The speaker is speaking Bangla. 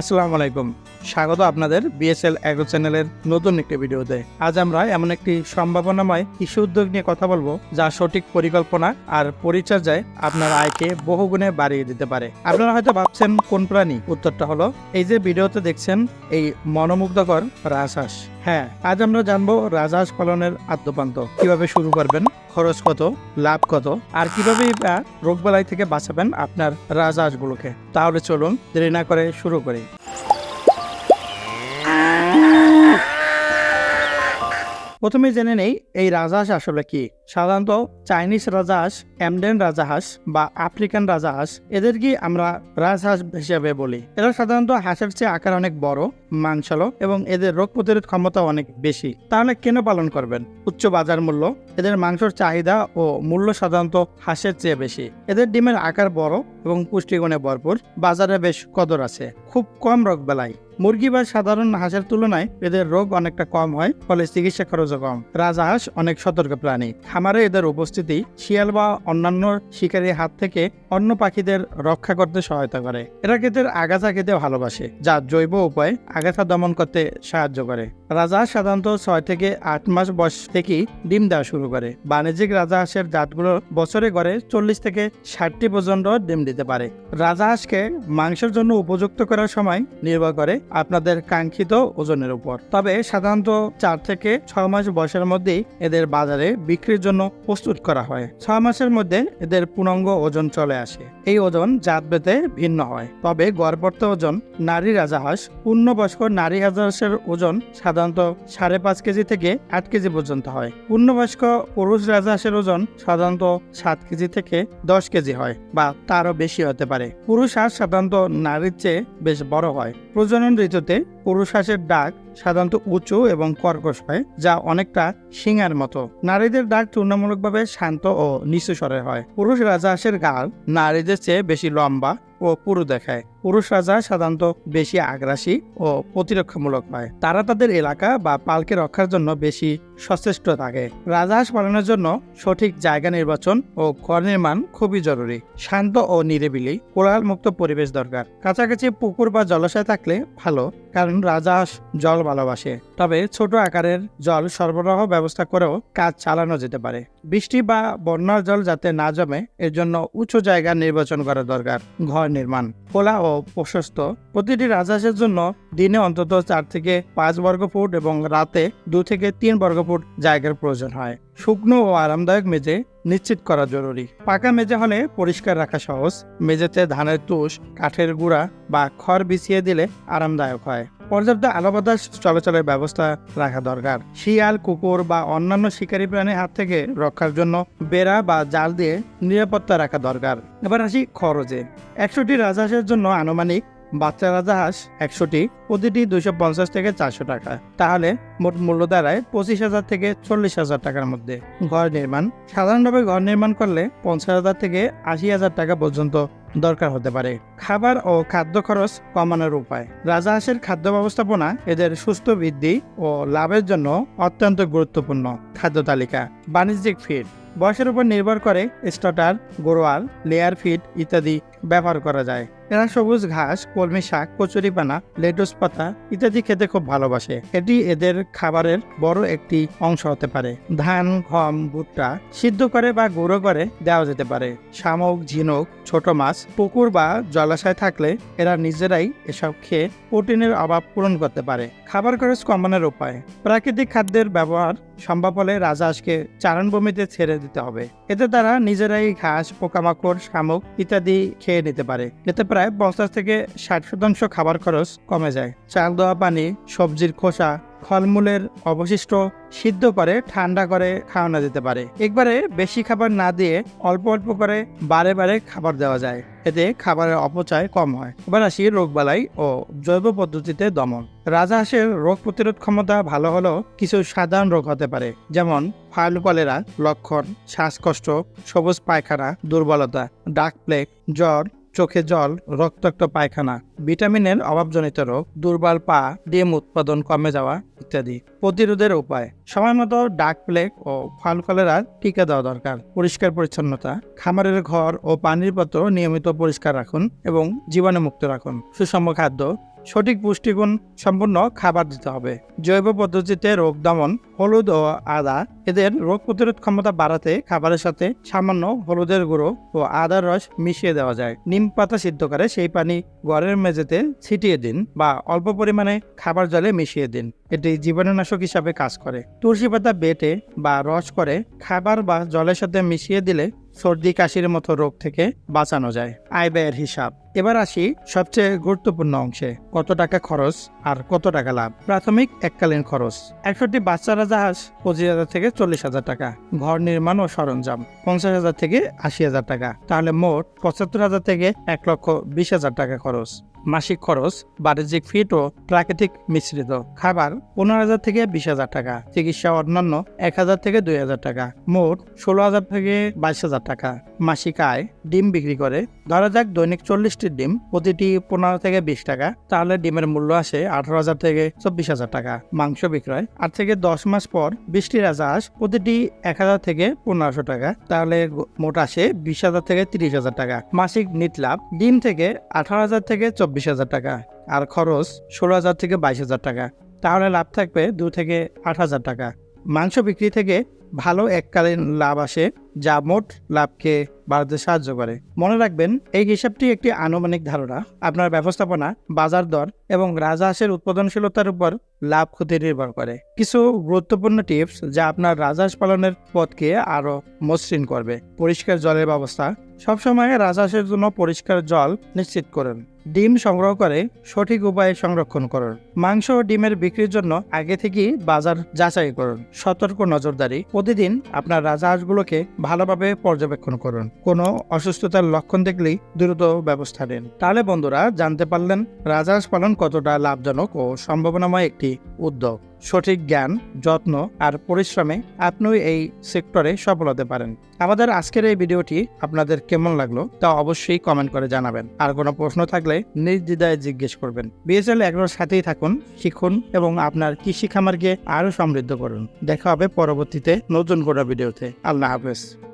আসসালামু আলাইকুম। স্বাগত আপনাদের বিএসএল অ্যাগ্রো চ্যানেলের নতুন একটি ভিডিওতে। আজ আমরা এমন একটি সম্ভাবনাময় কৃষি উদ্যোগ নিয়ে কথা বলব, যা সঠিক পরিকল্পনা আর পরিচর্যায় আপনার আয়কে বহুগুণে বাড়িয়ে দিতে পারে। আপনারা হয়তো ভাবছেন, কোন প্রাণী? উত্তরটা হলো, এই যে ভিডিওতে দেখছেন, এই মনোমুগ্ধকর রাজহাঁস। হ্যাঁ আজ আমরা জানব রাজহাঁস পালনের আদ্যপান্ত। কীভাবে শুরু করবেন? খরচ কত, লাভ কত, আর কীভাবে রোগ রোগবালাই থেকে বাঁচাবেন আপনার রাজহাঁসগুলোকে তাহলে চলুন, দেরি না করে শুরু করি। প্রথমে জেনে নেই, এই রাজহাঁস আসলে কি? সাধারণত চাইনিজ রাজহাঁস এমডেন রাজহাঁস বা আফ্রিকান রাজহাঁস এদেরকে আমরা রাজহাঁস হিসেবে বলি? এরা সাধারণত হাঁসের চেয়ে আকার অনেক বড় মাংসালো এবং এদের রোগ প্রতিরোধ ক্ষমতা অনেক বেশি। তাহলে কেন পালন করবেন? উচ্চ বাজার মূল্য, এদের মাংসর চাহিদা ও মূল্য সাধারণত হাঁসের চেয়ে বেশি। এদের ডিমের আকার বড় এবং পুষ্টিগুণে ভরপুর, বাজারে বেশ কদর আছে, খুব কম রোগ বেলায় মুরগি বা সাধারণ হাঁসের তুলনায় এদের রোগ অনেকটা কম হয়, ফলে চিকিৎসা খরচও কম। রাজহাঁস অনেক সতর্ক প্রাণী। খামারে এদের উপস্থিতি শিয়াল বা অন্যান্য শিকারীর হাত থেকে অন্য পাখিদের রক্ষা করতে সহায়তা করে। এরা এদের আগাছা খেতে ভালোবাসে, যা জৈব উপায়ে আগাছা দমন করতে সাহায্য করে। রাজহাঁস সাধারণত ছয় থেকে আট মাস বয়স থেকেই ডিম দেওয়া শুরু করে। বাণিজ্যিক রাজহাঁসের জাতগুলো বছরে গড়ে চল্লিশ থেকে ষাটটি পর্যন্ত ডিম দিতে পারে। রাজা হাঁসকে মাংসের জন্য উপযুক্ত করার সময় নির্ভর করে আপনাদের কাঙ্ক্ষিত ওজনের উপর। তবে সাধারণত চার থেকে ছয় মাস বয়সের মধ্যেই এদের বাজারে বিক্রির জন্য প্রস্তুত করা হয়। ছয় মাসের মধ্যে এদের পূর্ণাঙ্গ ওজন চলে আসে। এই ওজন জাতভেদে ভিন্ন হয়। তবে গড়পড়ত ওজন নারী রাজাহাঁস পূর্ণবয়স্ক নারী রাজাহাঁসের ওজন সাধারণত সাড়ে পাঁচ কেজি থেকে আট কেজি পর্যন্ত হয়। পূর্ণবয়স্ক পুরুষ রাজাহাঁসের ওজন সাধারণত সাত কেজি থেকে দশ কেজি হয় বা তারও বেশি হতে পারে। পুরুষ হাঁস সাধারণত নারীর চেয়ে বেশ বড় হয়। প্রজনন ঋতুতে পুরুষ হাঁসের ডাক সাধারণত উঁচু এবং কর্কশ হয়, যা অনেকটা শিঙার মতো। নারীদের ডাক তুলনামূলকভাবে শান্ত ও নিচু স্বরে হয়। পুরুষ রাজহাঁসের গাল নারীদের চেয়ে বেশি লম্বা ও পুরু দেখায়। পুরুষ রাজা সাধারণত বেশি আগ্রাসী ও প্রতিরক্ষামূলক হয়, তারা তাদের এলাকা বা পালকে রক্ষার জন্য বেশি সচেষ্ট থাকে। রাজহাঁস পালনের জন্য সঠিক জায়গা নির্বাচন ও ঘর নির্মাণ খুবই জরুরি। শান্ত ও নিরিবিলি কোলাহল মুক্ত পরিবেশ দরকার। কাছাকাছি পুকুর বা জলাশয় থাকলে ভালো, কারণ রাজহাঁস জল ভালোবাসে। তবে ছোট আকারের জল সরবরাহ ব্যবস্থা করেও কাজ চালানো যেতে পারে। বৃষ্টি বা বন্যার জল যাতে না জমে, এর জন্য উঁচু জায়গা নির্বাচন করা দরকার। ঘর নির্মাণ, খোলা ও প্রশস্ত প্রতিটি রাজহাঁসের জন্য দিনে অন্তত চার থেকে পাঁচ বর্গ ফুট এবং রাতে দু থেকে তিন বর্গ ফুট জায়গার প্রয়োজন হয়। শুকনো ও আরামদায়ক মেঝে নিশ্চিত করা জরুরি। পাকা মেঝে হলে পরিষ্কার রাখা সহজ। মেঝেতে ধানের তুষ, কাঠের গুঁড়া বা খড় বিছিয়ে দিলে আরামদায়ক হয়। পর্যাপ্ত আলো বাতাস চলাচলের ব্যবস্থা রাখা দরকার। শিয়াল, কুকুর বা অন্যান্য শিকারী প্রাণীর হাত থেকে রক্ষার জন্য বেড়া বা জাল দিয়ে নিরাপত্তা রাখা দরকার। এবার আসি খরচে। একশোটি রাজহাঁসের জন্য আনুমানিক বাচ্চা রাজহাঁস একশোটি, প্রতিটি দুইশো পঞ্চাশ থেকে চারশো টাকা। তাহলে মোট মূল্য দাঁড়ায় পঁচিশ হাজার থেকে চল্লিশ হাজার টাকার মধ্যে। ঘর নির্মাণ। সাধারণভাবে ঘর নির্মাণ করলে পঞ্চাশ হাজার থেকে আশি হাজার টাকা পর্যন্ত দরকার হতে পারে। খাবার ও খাদ্য খরচ কমানোর উপায়। রাজহাঁসের খাদ্য ব্যবস্থাপনা এদের সুস্থ বৃদ্ধি ও লাভের জন্য অত্যন্ত গুরুত্বপূর্ণ খাদ্য তালিকা। বাণিজ্যিক ফিড। বয়সের উপর নির্ভর করে স্টার্টার, গোরোয়াল, লেয়ার ফিড ইত্যাদি ব্যবহার করা যায়। এরা সবুজ ঘাস, কলমি শাক কচুরিপানা লেটুস পাতা ইত্যাদি খেতে খুব ভালোবাসে। এটি এদের খাবারের বড় একটি অংশ হতে পারে। ধান, গম, ভুট্টা সিদ্ধ করে বা গুঁড়ো করে দেওয়া যেতে পারে। শামুক, ঝিনুক, ছোট মাছ, পুকুর বা জলাশয় থাকলে এরা নিজেরাই এসব খেয়ে প্রোটিনের অভাব পূরণ করতে পারে। খাবার খরচ কমানোর উপায়। প্রাকৃতিক খাদ্যের ব্যবহার সম্ভব হলে রাজহাঁসকে চারণভূমিতে ছেড়ে দিতে হবে। এতে তারা নিজেরাই ঘাস, পোকামাকড়, শামুক ইত্যাদি খেয়ে নিতে পারে। এতে প্রায় পঞ্চাশ থেকে ষাট শতাংশ খাবার খরচ কমে যায়। চাল দেওয়া পানি, সবজির খোসা ফলমূলের অবশিষ্ট সিদ্ধ করে ঠান্ডা করে খাওয়ানো যেতে পারে। একবারে বেশি খাবার না দিয়ে অল্প অল্প করে বারে বারে খাবার দেওয়া যায়। এতে খাবারের অপচয় কম হয়। এবার আসি রোগবালাই ও জৈব পদ্ধতিতে দমন। রাজহাঁসের রোগ প্রতিরোধ ক্ষমতা ভালো হলেও কিছু সাধারণ রোগ হতে পারে, যেমন ফাইল কলেরা, লক্ষণ, শ্বাসকষ্ট, সবুজ পায়খানা, দুর্বলতা, ডাক প্লেগ জ্বর চোখে জল, রক্তাক্ত পায়খানা, ভিটামিনের অভাবজনিত রোগ, দুর্বল পা, ডিম উৎপাদন কমে যাওয়া ইত্যাদি প্রতিরোধের উপায়। সময় মতো ডাক প্লেগ ও ফাল কলেরার টিকা দেওয়া দরকার। পরিষ্কার পরিচ্ছন্নতা, খামারের ঘর ও পানির পাত্র নিয়মিত পরিষ্কার রাখুন এবং জীবাণুমুক্ত রাখুন। সুষম খাদ্য সঠিক পুষ্টিগুণ সম্পন্ন খাবার দিতে হবে। জৈব পদ্ধতিতে রোগ দমন, হলুদ ও আদা এদের রোগ প্রতিরোধ ক্ষমতা বাড়াতে খাবারের সাথে সামান্য হলুদের গুঁড়ো ও আদার রস মিশিয়ে দেওয়া যায়। নিম পাতা সিদ্ধ করে সেই পানি ঘরের মেঝেতে ছিটিয়ে দিন বা অল্প পরিমাণে খাবার জলে মিশিয়ে দিন। এটি জীবাণুনাশক হিসাবে কাজ করে। তুলসী পাতা বেটে বা রস করে খাবার বা জলের সাথে মিশিয়ে দিলে সর্দি, কাশির মতো রোগ থেকে বাঁচানো যায়। আয় ব্যয়ের হিসাব। এবার আসি সবচেয়ে গুরুত্বপূর্ণ অংশে। কত টাকা খরচ আর কত টাকা লাভ? প্রাথমিক এককালীন খরচ। একষট্টি বাচ্চারা জাহাজ, পঁচিশ হাজার থেকে চল্লিশ হাজার টাকা। ঘর নির্মাণ ও সরঞ্জাম, পঞ্চাশ হাজার থেকে আশি হাজার টাকা। তাহলে মোট পঁচাত্তর হাজার থেকে এক লক্ষ বিশ হাজার টাকা খরচ। মাসিক খরচ, বাণিজ্যিক ফিট ও প্রাকৃতিক মিশ্রিত। খাবার পনেরো হাজার থেকে বিশ হাজার টাকা, চিকিৎসা অন্যান্য এক হাজার থেকে দুই হাজার টাকা, মোট ষোলো হাজার থেকে বাইশ হাজার টাকা। মাসিক আয় ডিম বিক্রি করে, ধরা যাক দৈনিক চল্লিশটি ডিম, প্রতিটি পনেরো থেকে বিশ টাকা, তাহলে ডিমের মূল্য আসে আঠারো হাজার থেকে চব্বিশ হাজার টাকা। মাংস বিক্রয়, আট থেকে দশ মাস পর বৃষ্টি রাজাহাঁস প্রতিটি এক হাজার থেকে পনেরোশো টাকা, তাহলে মোট আসে বিশ হাজার থেকে তিরিশ হাজার টাকা। মাসিক নিট লাভ ডিম থেকে আঠারো হাজার থেকে চব্বিশ হাজার টাকা আর খরচ ষোলো হাজার থেকে বাইশ হাজার টাকা। তাহলে লাভ থাকবে দু থেকে আট হাজার টাকা। মাংস বিক্রি থেকে ভালো এককালীন লাভ আসে, যা মোট লাভকে বাড়াতে সাহায্য করে। মনে রাখবেন, এই হিসাবটি একটি আনুমানিক ধারণা। আপনার ব্যবস্থাপনা, বাজার দর এবং রাজহাঁসের উৎপাদনশীলতার উপর লাভ ক্ষতি নির্ভর করে। কিছু গুরুত্বপূর্ণ টিপস যা আপনার রাজহাঁস পালনের পথকে আরও মসৃণ করবে। পরিষ্কার জলের ব্যবস্থা। সবসময় রাজহাঁসের জন্য পরিষ্কার জল নিশ্চিত করুন। ডিম সংগ্রহ করে সঠিক উপায়ে সংরক্ষণ করুন। মাংস ও ডিমের বিক্রির জন্য আগে থেকেই বাজার যাচাই করুন। সতর্ক নজরদারি। প্রতিদিন আপনার রাজহাঁসগুলোকে ভালোভাবে পর্যবেক্ষণ করুন। কোনো অসুস্থতার লক্ষণ দেখলেই দ্রুত ব্যবস্থা নিন। তাহলে বন্ধুরা, জানতে পারলেন রাজহাঁস পালন কতটা লাভজনক ও সম্ভাবনাময় একটি উদ্যোগ। সঠিক জ্ঞান, যত্ন আর পরিশ্রমে আপনিও এই সেক্টরে সফল হতে পারেন। আমাদের আজকের এই ভিডিওটি আপনাদের কেমন লাগল তা অবশ্যই কমেন্ট করে জানাবেন। আর কোনো প্রশ্ন থাকলে নির্দ্বিধায় জিজ্ঞেস করবেন। বিএসএল একবার সাথেই থাকুন, শিখুন এবং আপনার কৃষি খামারকে আরও সমৃদ্ধ করুন। দেখা হবে পরবর্তীতে নতুন কোনো ভিডিওতে। আল্লাহ হাফেজ।